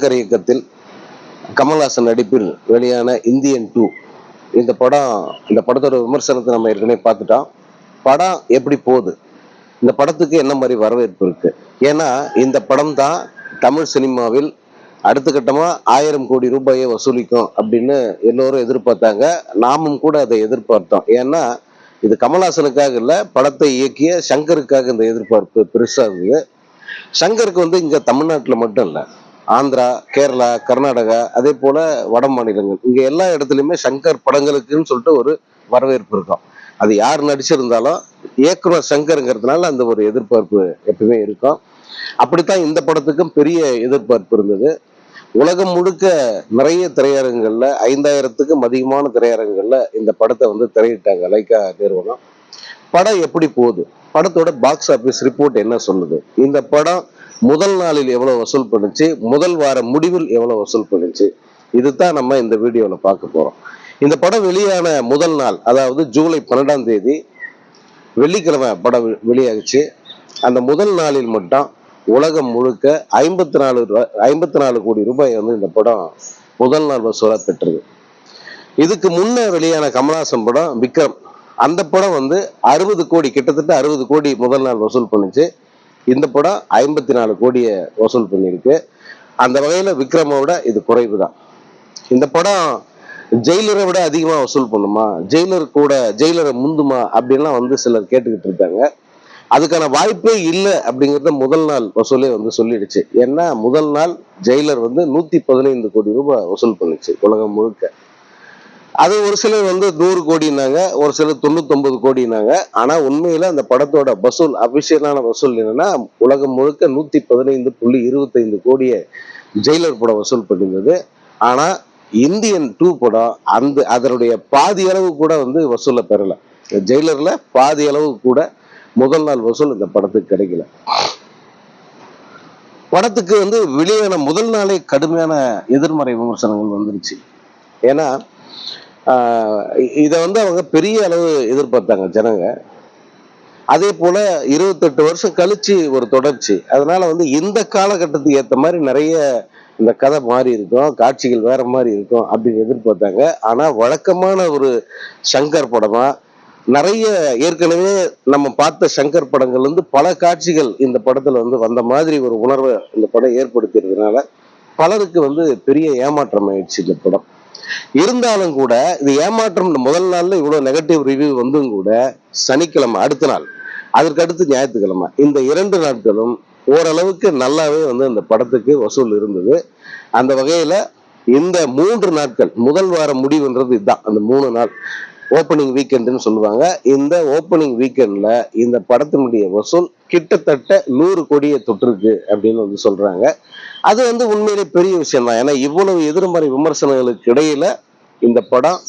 சங்கர் இயக்கத்தில் கமல்ஹாசன் நடிப்பில் வெளியான இந்தியன் டூ. இந்த படம் இந்த படத்தோட விமர்சனத்தை நம்ம ஏற்கனவே பார்த்துட்டோம். படம் எப்படி போகுது? இந்த படத்துக்கு என்ன மாதிரி வரவேற்பு இருக்கு? ஏன்னா இந்த படம் தான் தமிழ் சினிமாவில் அடுத்த கட்டமா ஆயிரம் கோடி ரூபாயை வசூலிக்கும் அப்படின்னு எல்லோரும் எதிர்பார்த்தாங்க. நாமும் கூட அதை எதிர்பார்த்தோம். ஏன்னா இது கமல்ஹாசனுக்காக இல்லை படத்தை இயக்கிய சங்கருக்காக இந்த எதிர்பார்ப்பு பெருசாக இருந்தது. சங்கருக்கு வந்து இங்கே தமிழ்நாட்டில் மட்டும் இல்லை ஆந்திரா கேரளா கர்நாடகா அதே போல வட மாநிலங்கள். இங்க எல்லா இடத்துலயுமே சங்கர் படங்களுக்குன்னு சொல்லிட்டு ஒரு வரவேற்பு இருக்கும். அது யார் நடிச்சிருந்தாலும் இயக்குனர் சங்கருங்கிறதுனால அந்த ஒரு எதிர்பார்ப்பு எப்பவுமே இருக்கும். அப்படித்தான் இந்த படத்துக்கும் பெரிய எதிர்பார்ப்பு இருந்தது. உலகம் முழுக்க நிறைய திரையரங்குகள்ல ஐந்தாயிரத்துக்கும் அதிகமான திரையரங்குகள்ல இந்த படத்தை வந்து திரையிட்டாங்க லைக்கா நிறுவனம். படம் எப்படி போகுது? படத்தோட பாக்ஸ் ஆபீஸ் ரிப்போர்ட் என்ன சொல்லுது? இந்த படம் முதல் நாளில் எவ்வளவு வசூல் பண்ணுச்சு? முதல் வார முடிவில் எவ்வளவு வசூல் பண்ணுச்சு? இதுதான் நம்ம இந்த வீடியோல பார்க்க போறோம். இந்த படம் வெளியான முதல் நாள் அதாவது ஜூலை பன்னெண்டாம் தேதி வெள்ளிக்கிழமை படம் வெளியாகிச்சு. அந்த முதல் நாளில் மட்டும் உலகம் முழுக்க ஐம்பத்தி நாலு ஐம்பத்தி நாலு கோடி ரூபாய் வந்து இந்த படம் முதல் நாள் வசூலாக பெற்றது. இதுக்கு முன்ன வெளியான கமலாசன் படம் விக்ரம். அந்த படம் வந்து அறுபது கோடி கிட்டத்தட்ட அறுபது கோடி முதல் நாள் வசூல் பண்ணுச்சு. இந்த படம் ஐம்பத்தி நாலு கோடியை வசூல் பண்ணியிருக்கு. அந்த வகையில விக்ரமோட விட இது குறைவு தான் இந்த படம் ஜெயிலரை விட அதிகமா வசூல் பண்ணுமா? ஜெயிலர் கூட ஜெயிலரை முந்துமா? அப்படின்லாம் வந்து சிலர் கேட்டுக்கிட்டு இருக்காங்க. அதுக்கான வாய்ப்பே இல்லை அப்படிங்கறத முதல் நாள் வசூலே வந்து சொல்லிடுச்சு. ஏன்னா முதல் நாள் ஜெயிலர் வந்து நூத்தி பதினைந்து கோடி ரூபாய் வசூல் பண்ணுச்சு உலகம் முழுக்க. அது ஒரு சிலர் வந்து நூறு கோடினாங்க ஒரு சிலர் தொண்ணூத்தொன்பது கோடினாங்க ஆனா உண்மையில அந்த படத்தோட வசூல் அபிஷியலான வசூல் என்னன்னா உலகம் முழுக்க நூத்தி பதினைந்து புள்ளி இருபத்தைந்து கோடியை ஜெயிலர் படம் வசூல் பண்ணியிருந்தது. ஆனா இந்தியன் டூ படம் அந்த அதனுடைய பாதி அளவு கூட வந்து வசூலை பெறல. ஜெயிலர்ல பாதி அளவு கூட முதல் நாள் வசூல் இந்த படத்துக்கு கிடைக்கல. படத்துக்கு வந்து வெளியான முதல் நாளே கடுமையான எதிர்மறை விமர்சனங்கள் வந்துருச்சு. ஏன்னா இதை வந்து அவங்க பெரிய அளவு எதிர்பார்த்தாங்க ஜனங்க. அதே போல இருபத்தெட்டு வருஷம் கழிச்சு ஒரு தொடர்ச்சி. அதனால வந்து இந்த காலகட்டத்துக்கு ஏத்த மாதிரி நிறைய இந்த கதை மாறி இருக்கும் காட்சிகள் வேற மாதிரி இருக்கும் அப்படின்னு எதிர்பார்த்தாங்க. ஆனா வழக்கமான ஒரு சங்கர் படமா நிறைய ஏற்கனவே நம்ம பார்த்த சங்கர் படங்கள் வந்து பல காட்சிகள் இந்த படத்துல வந்து வந்த மாதிரி ஒரு உணர்வை இந்த படம் ஏற்படுத்தியதுனால பலருக்கு வந்து பெரிய ஏமாற்றம் ஆயிடுச்சு இந்த படம். இருந்தாலும் கூட இது ஏமாற்றம் முதல் நாள்ல இவ்வளவு நெகட்டிவ் ரிவ்யூ வந்தும் கூட சனிக்கிழமை அடுத்த நாள் அதற்கு அடுத்து ஞாயிற்றுக்கிழமை இந்த இரண்டு நாட்களும் ஓரளவுக்கு நல்லாவே வந்து அந்த படத்துக்கு வசூல் இருந்தது. அந்த வகையில இந்த மூன்று நாட்கள் முதல் வார முடிவுன்றது இதுதான். அந்த மூணு நாள் ஓப்பனிங் வீக்கெண்டுன்னு சொல்லுவாங்க. இந்த ஓப்பனிங் வீக்கெண்ட்ல இந்த படத்தினுடைய வசூல் கிட்டத்தட்ட நூறு கோடியை தொற்றுருக்கு அப்படின்னு வந்து சொல்றாங்க. அது வந்து உண்மையிலே பெரிய விஷயம் தான். ஏன்னா இவ்வளவு எதிர்மறை விமர்சனங்களுக்கு இடையில இந்த படம்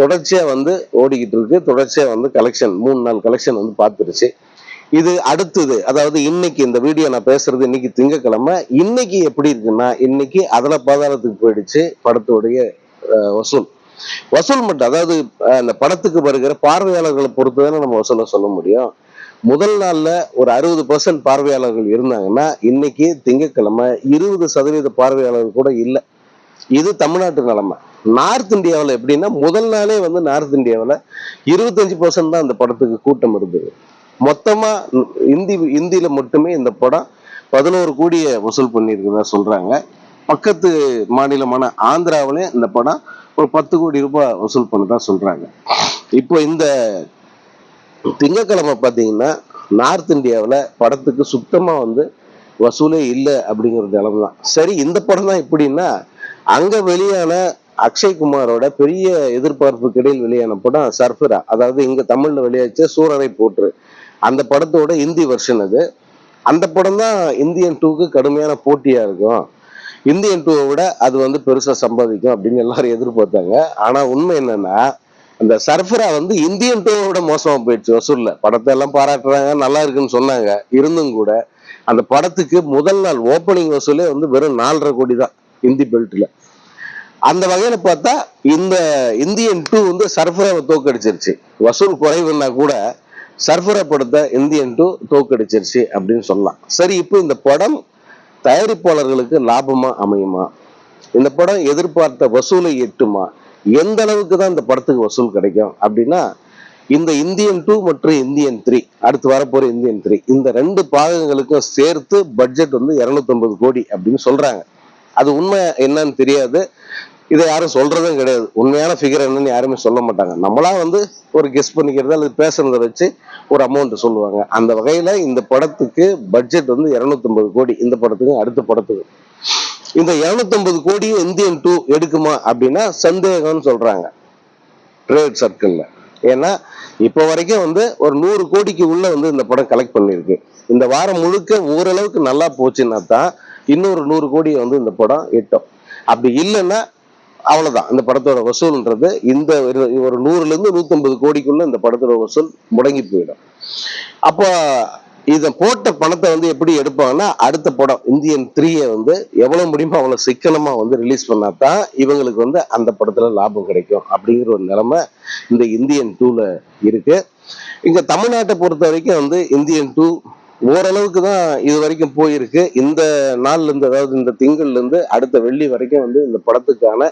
தொடர்ச்சியா வந்து ஓடிக்கிட்டு இருக்கு. தொடர்ச்சியா வந்து கலெக்ஷன் மூணு நாள் கலெக்ஷன் வந்து பார்த்துருச்சு. இது அடுத்தது அதாவது இன்னைக்கு இந்த வீடியோ நான் பேசுறது இன்னைக்கு திங்கக்கிழமை. இன்னைக்கு எப்படி இருக்குன்னா இன்னைக்கு அதல பாதாளத்துக்கு போயிடுச்சு படத்துடைய வசூல். வசூல் மட்டும் அதாவது அந்த படத்துக்கு வருகிற பார்வையாளர்களை பொறுத்து தானே நம்ம வசூலை சொல்ல முடியும். முதல் நாள்ல ஒரு அறுபது பர்சன்ட் பார்வையாளர்கள் இருந்தாங்கன்னா இன்னைக்கு திங்கட்கிழமை இருபது சதவீத பார்வையாளர்கள் கூட இல்லை. இது தமிழ்நாட்டு நிலைமை. நார்த் இந்தியாவில் எப்படின்னா முதல் நாளே வந்து நார்த் இந்தியாவில் இருபத்தஞ்சு பர்சன்ட் தான் அந்த படத்துக்கு கூட்டம் இருந்தது. மொத்தமா இந்தி இந்தியில மட்டுமே இந்த படம் பதினோரு கோடியை வசூல் பண்ணியிருக்குதா சொல்றாங்க. பக்கத்து மாநிலமான ஆந்திராவிலையும் இந்த படம் ஒரு பத்து கோடி ரூபாய் வசூல் பண்ணதா சொல்றாங்க. இப்போ இந்த திங்கக்கிழமை பார்த்தீங்கன்னா நார்த் இந்தியாவில் படத்துக்கு சுத்தமாக வந்து வசூலே இல்லை அப்படிங்கிற நிலம் தான் சரி இந்த படம் தான் எப்படின்னா அங்கே வெளியான அக்ஷய் குமாரோட பெரிய எதிர்பார்ப்புக்கு இடையில் வெளியான படம் சர்ஃபரா. அதாவது இங்கே தமிழில் வெளியாச்சு சூரரை போற்று. அந்த படத்தோட இந்தி வெர்ஷன் அது. அந்த படம் தான் இந்தியன் டூக்கு கடுமையான போட்டியாக இருக்கும். இந்தியன் டூவை விட அது வந்து பெருசாக சம்பாதிக்கும் அப்படின்னு எல்லாரும் எதிர்பார்த்தாங்க. ஆனால் உண்மை என்னன்னா அந்த சர்ஃபரா வந்து இந்தியன் டூவை விட மோசமா போயிடுச்சு வசூல்ல படத்தை எல்லாம் பாராட்டுறாங்க நல்லா இருக்குன்னு சொன்னாங்க. இருந்தும் கூட அந்த படத்துக்கு முதல் நாள் ஓப்பனிங் வசூலே வந்து வெறும் நாலரை கோடி தான் இந்தி பெல்ட்ல அந்த வகையில பார்த்தா இந்த இந்தியன் டூ வந்து சர்ஃபராவை தோக்கடிச்சிருச்சு வசூல் குறைவுன்னா கூட சர்ஃபரா படத்தை இந்தியன் டூ தோக்கடிச்சிருச்சு அப்படின்னு சொல்லலாம். சரி இப்போ இந்த படம் தயாரிப்பாளர்களுக்கு லாபமா அமையுமா? இந்த படம் எதிர்பார்த்த வசூலை எட்டுமா? எந்த அளவுக்கு தான் இந்த படத்துக்கு வசூல் கிடைக்கும்? அப்படின்னா இந்த இந்தியன் டூ மற்றும் இந்தியன் த்ரீ அடுத்து வரப்போற இந்தியன் த்ரீ இந்த ரெண்டு பாகங்களுக்கும் சேர்த்து பட்ஜெட் வந்து 250 கோடி அப்படின்னு சொல்றாங்க. அது உண்மை என்னன்னு தெரியாது. இதை யாரும் சொல்றதும் கிடையாது. உண்மையான ஃபிகர் என்னன்னு யாருமே சொல்ல மாட்டாங்க. நம்மளா வந்து ஒரு கெஸ் பண்ணிக்கிறது அல்லது பேசுறதை வச்சு ஒரு அமௌண்ட் சொல்லுவாங்க. அந்த வகையில இந்த படத்துக்கு பட்ஜெட் வந்து 250 கோடி. இந்த படத்துக்கு அடுத்த படத்துக்கு. இந்த 250 கோடியும் இந்தியன் டூ எடுக்குமா அப்படின்னா சந்தேகம்னு சொல்றாங்க. ட்ரேட் சர்க்கிள்ல ஏன்னா இப்போ வரைக்கும் வந்து ஒரு நூறு கோடிக்கு உள்ள வந்து இந்த படம் கலெக்ட் பண்ணியிருக்கு இந்த வாரம் முழுக்க ஓரளவுக்கு நல்லா போச்சுன்னா தான் இன்னொரு நூறு கோடியை வந்து இந்த படம் எட்டும். அப்படி இல்லைன்னா அவ்வளவுதான். இந்த படத்தோட வசூல்ன்றது இந்த ஒரு- ஒரு நூறுல இருந்து நூத்தம்பது கோடிக்குள்ள இந்த படத்தோட வசூல் முடங்கி போயிடும். அப்போ இத போட்ட பணத்தை வந்து எப்படி எடுப்பாங்கன்னா அடுத்த படம் இந்தியன் த்ரீயை வந்து எவ்வளவு முடியுமோ அவ்வளவு சிக்கனமா வந்து ரிலீஸ் பண்ணாதான் இவங்களுக்கு வந்து அந்த படத்துல லாபம் கிடைக்கும் அப்படிங்கிற ஒரு நிலைமை இந்த இந்தியன் டூல இருக்கு. இங்க தமிழ்நாட்டை பொறுத்த வரைக்கும் வந்து இந்தியன் டூ ஓரளவுக்கு தான் இது வரைக்கும் போயிருக்கு. இந்த நாள்ல இருந்து அதாவது இந்த திங்கள்ல இருந்து அடுத்த வெள்ளி வரைக்கும் வந்து இந்த படத்துக்கான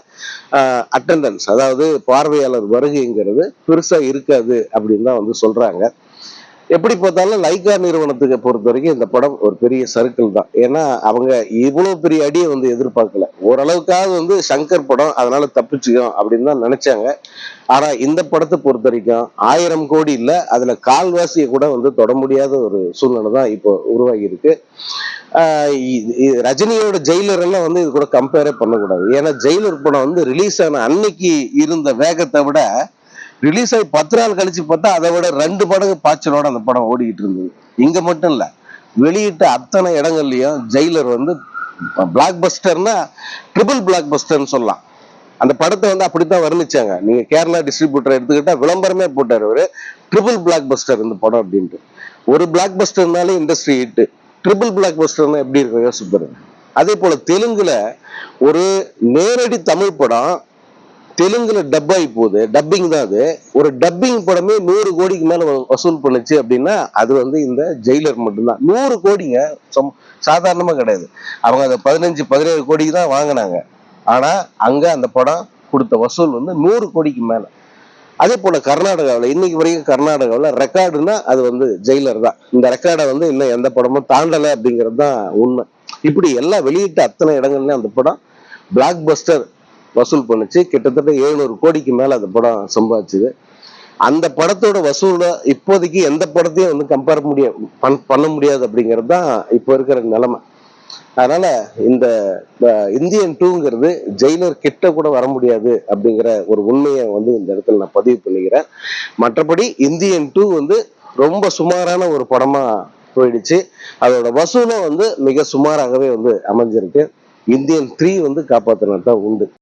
அட்டண்டன்ஸ் அதாவது பார்வையாளர் வருகைங்கிறது பெருசா இருக்காது அப்படின்னு தான் வந்து சொல்றாங்க. எப்படி பார்த்தாலும் லைகா நிறுவனத்துக்கு பொறுத்த வரைக்கும் இந்த படம் ஒரு பெரிய சர்க்கிள் தான். ஏன்னா அவங்க இவ்வளவு பெரிய அடியை வந்து எதிர்பார்க்கல. ஓரளவுக்காவது வந்து சங்கர் படம் அதனால தப்பிச்சுக்கும் அப்படின்னு தான் நினைச்சாங்க. ஆனா இந்த படத்தை பொறுத்த வரைக்கும் ஆயிரம் கோடி இல்ல அதுல கால்வாசியை கூட வந்து தொட முடியாத ஒரு சூழ்நிலை தான் இப்போ உருவாகி இருக்கு. ரஜினியோட ஜெயிலர் எல்லாம் வந்து இது கூட கம்பேரே பண்ணக்கூடாது. ஏன்னா ஜெயிலர் படம் வந்து ரிலீஸ் ஆன அன்னைக்கு இருந்த வேகத்தை விட ரிலீஸ் ஆகி பத்து நாள் கழிச்சு பார்த்தா அதை விட ரெண்டு படகு பாய்ச்சலோட அந்த படம் ஓடிக்கிட்டு இருந்தது. இங்க மட்டும் இல்ல வெளியிட்ட அத்தனை இடங்கள்லயும் ஜெயிலர் வந்து பிளாக் பஸ்டர்னா ட்ரிபிள் பிளாக் பஸ்டர்னு சொல்லலாம். அந்த படத்தை வந்து அப்படித்தான் வர்ணிச்சாங்க. நீங்க கேரளா டிஸ்ட்ரிபியூட்டர் எடுத்துக்கிட்டா விளம்பரமே போட்டார் அவரு. ட்ரிபிள் பிளாக் பஸ்டர் இந்த படம் அப்படின்ட்டு. ஒரு பிளாக் பஸ்டர்னாலே இண்டஸ்ட்ரி ஹிட்டு ட்ரிபிள் பிளாக் பஸ்டர்னா எப்படி இருக்கும் சூப்பர் அதே போல தெலுங்குல ஒரு நேரடி தமிழ் படம் தெலுங்குல டப் ஆகி போகுது. டப்பிங் தான் அது. ஒரு டப்பிங் படமே நூறு கோடிக்கு மேல வ- வசூல் பண்ணுச்சு அப்படின்னா அது வந்து இந்த ஜெயிலர் மட்டும்தான். நூறு கோடிங்க சாதாரணமா கிடையாது. அவங்க அதை பதினஞ்சு பதினேழு கோடிக்கு தான் வாங்கினாங்க. ஆனா அங்க அந்த படம் கொடுத்த வசூல் வந்து நூறு கோடிக்கு மேல. அதே போல கர்நாடகாவில் இன்னைக்கு வரைக்கும் கர்நாடகாவில் ரெக்கார்டுனா அது வந்து ஜெயிலர் தான். இந்த ரெக்கார்டை வந்து இன்னும் எந்த படமும் தாண்டலை அப்படிங்கிறது தான் உண்மை. இப்படி எல்லாம் வெளியிட்ட அத்தனை இடங்கள்லயும் அந்த படம் பிளாக் பஸ்டர் வசூல் பண்ணுச்சு. கிட்டத்தட்ட எழுநூறு கோடிக்கு மேல அந்த படம் சம்பாதிச்சுது. அந்த படத்தோட வசூல இப்போதைக்கு எந்த படத்தையும் வந்து கம்பேர் முடிய பண்- பண்ண முடியாது அப்படிங்கிறது தான் இப்போ இருக்கிற நிலைமை. அதனால இந்த இந்தியன் டூங்கிறது ஜெயிலர் கிட்ட கூட வர முடியாது அப்படிங்கிற ஒரு உண்மையை வந்து இந்த இடத்துல நான் பதிவு பண்ணிக்கிறேன். மற்றபடி இந்தியன் டூ வந்து ரொம்ப சுமாரான ஒரு படமா போயிடுச்சு. அதோட வசூலும் வந்து மிக சுமாராகவே வந்து அமைஞ்சிருக்கு. இந்தியன் த்ரீ வந்து காப்பாத்தினது தான் உண்டு.